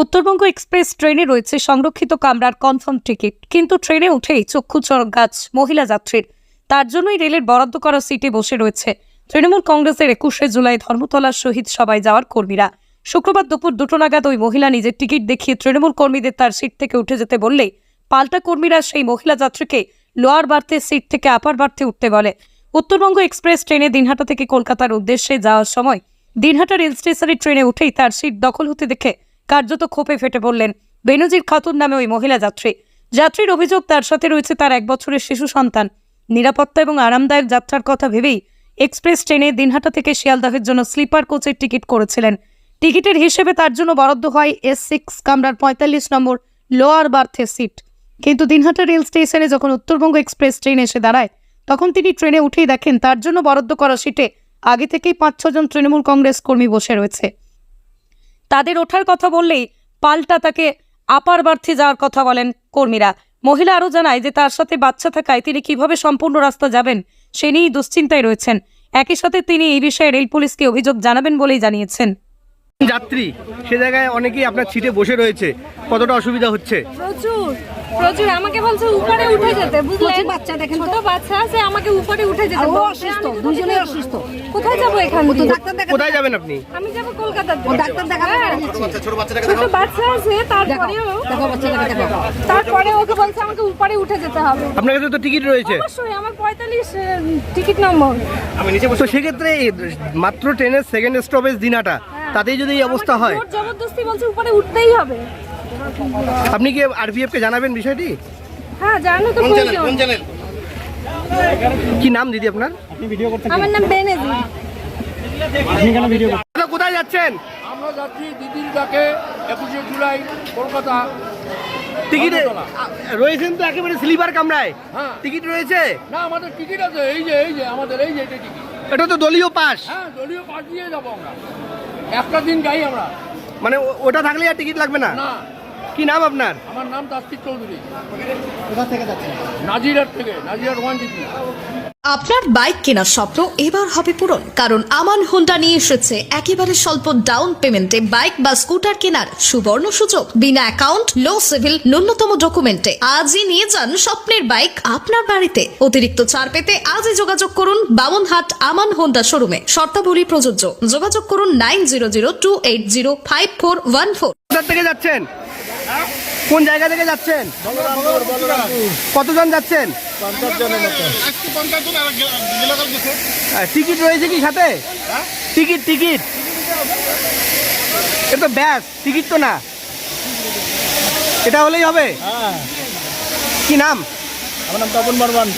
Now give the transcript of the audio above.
Uttarbanga express ট্রেনে রয়েছে সংরক্ষিত কামরার কনফার্ম টিকিট। কিন্তু ট্রেনে উঠেই চক্ষু চড়ক গাছ মহিলা যাত্রীর। তার জন্যই রেলের বরাদ্দ করা সিটে বসে রয়েছে। তৃণমূল কংগ্রেসের একুশে জুলাই ধর্মতলার শহীদ সবাই যাওয়ার কর্মীরা। শুক্রবার দুপুর দুটো নাগাদ ওই মহিলা নিজের টিকিট দেখিয়ে তৃণমূল কর্মীদের তার সিট থেকে উঠে যেতে বললেই পাল্টা কর্মীরা সেই মহিলা যাত্রীকে লোয়ার বার্থে সিট থেকে আপার বার্থে উঠতে বলে। উত্তরবঙ্গ এক্সপ্রেস ট্রেনে দিনহাটা থেকে কলকাতার উদ্দেশ্যে যাওয়ার সময় দিনহাটা রেল স্টেশনের ট্রেনে উঠেই তার সিট দখল হতে দেখে কার্যত ক্ষোভে ফেটে পড়লেন। বেনজির খাতুন নামে ওই মহিলা যাত্রী। যাত্রীর অভিযোগ, তার সাথে রয়েছে তার এক বছরের শিশু সন্তান। নিরাপত্তা এবং আরামদায়ক যাত্রার কথা ভেবেই এক্সপ্রেস ট্রেনে দিনহাটা থেকে শিয়ালদাহের জন্য স্লিপার কোচের টিকিট করেছিলেন। টিকিটের হিসেবে তার জন্য বরাদ্দ হয় এস সিক্স কামরার পঁয়তাল্লিশ নম্বর লোয়ার বার্থের সিট। কিন্তু দিনহাটা রেল স্টেশনে যখন উত্তরবঙ্গ এক্সপ্রেস ট্রেন এসে দাঁড়ায়, তখন তিনি ট্রেনে উঠেই দেখেন তার জন্য বরাদ্দ করা সিটে আগে থেকেই পাঁচ ছজন তৃণমূল কংগ্রেস কর্মী বসে রয়েছে। তাদের ওঠার কথা বললেই পাল্টা তাকে আপার বার্থে যাওয়ার কথা বলেন কর্মীরা। মহিলা আরও জানায় যে তার সাথে বাচ্চা থাকায় তিনি কীভাবে সম্পূর্ণ রাস্তা যাবেন, সে নিয়েই দুশ্চিন্তায় রয়েছেন। একই সাথে তিনি এই বিষয়ে রেল পুলিশকে অভিযোগ জানাবেন বলেই জানিয়েছেন। যাত্রী সে জায়গায় অনেকেই আপনার সিটে বসে রয়েছে। কতটা অসুবিধা হচ্ছে? প্রচুর প্রচুর। আমাকে বলছে উপরে উঠে যেতে বুঝলেন? বাচ্চা দেখেন ছোট বাচ্চা আছে আমাকে উপরে উঠে যেতে ও অসুস্থ, আমি দুজনেই অসুস্থ। কোথায় যাব এখান দিয়ে? ডাক্তার দেখা কোথায় যাবেন আপনি? আমি যাব কলকাতা ও ডাক্তার দেখাতে হ্যাঁ। ছোট ছোট বাচ্চা আছে তারপরেও দেখো বাচ্চাটাকে দেখো তারপরে ওকে বলছে আমাকে উপরে উঠে যেতে হবে। আপনার কাছে তো টিকিট রয়েছে। অবশ্যই আমার পঁয়তাল্লিশ টিকিট নম্বর তো সেক্ষেত্রে মাত্র ট্রেনের সেকেন্ড স্টপেজ দিনাটা। তাতেই যদি এই অবস্থা হয়। জবরদস্তি বলছে উপরে উঠতেই হবে। আপনি কি আরপিএফ কে জানাবেন বিষয়টি? হ্যাঁ জানো তো কি নাম দিদি আপনার? আমার নাম বেনেজি। কোথায় যাচ্ছেন? আমরা যাচ্ছি দিদির ডাকে একুশে জুলাই কলকাতা টিকিট রয়েছেন তো একেবারে স্লিপার কামরায়। হ্যাঁ। টিকিট রয়েছে? না আমাদের টিকিট আছে এই যে এই যে আমাদের এই যে এটা টিকিট। এটা তো দলীয় পাস। হ্যাঁ দলীয় পাশ দিয়ে যাব আমরা। একটা দিন যাই আমরা। মানে ওটা থাকলে আর টিকিট লাগবে না? না। কি নাম আপনার? আমার নাম তাস্তিক চৌধুরী। কোথা থেকে যাচ্ছেন? নাজিরার থেকে নাজিরার ওয়ান জিপি আপনার বাইক কেনার স্বপ্ন এবার হবে পূরণ কারণ আমান হোন্ডা নিয়ে এসেছে একেবারে স্বল্প ডাউন পেমেন্টে বাইক বা স্কুটার কেনার সুবর্ণ সুযোগ। বিনা অ্যাকাউন্ট লো সিভিল ন্যূনতম ডকুমেন্টে আজই নিয়ে যান স্বপ্নের বাইক আপনার বাড়িতে। অতিরিক্ত ছাড় পেতে আজই যোগাযোগ করুন বামনহাট আমান হোন্ডা শোরুমে শর্তাবলী প্রযোজ্য। যোগাযোগ করুন nine zero zero two eight zero five four one four থেকে যাচ্ছেন? কোন জায়গা থেকে যাচ্ছেন? কতজন যাচ্ছেন? হ্যাঁ, টিকিট রয়েছে কি সাথে? Ticket ticket. এটা তো ব্যাস টিকিট তো না। এটা হলেই হবে? কি নাম? আমার নাম তপন বর্মন।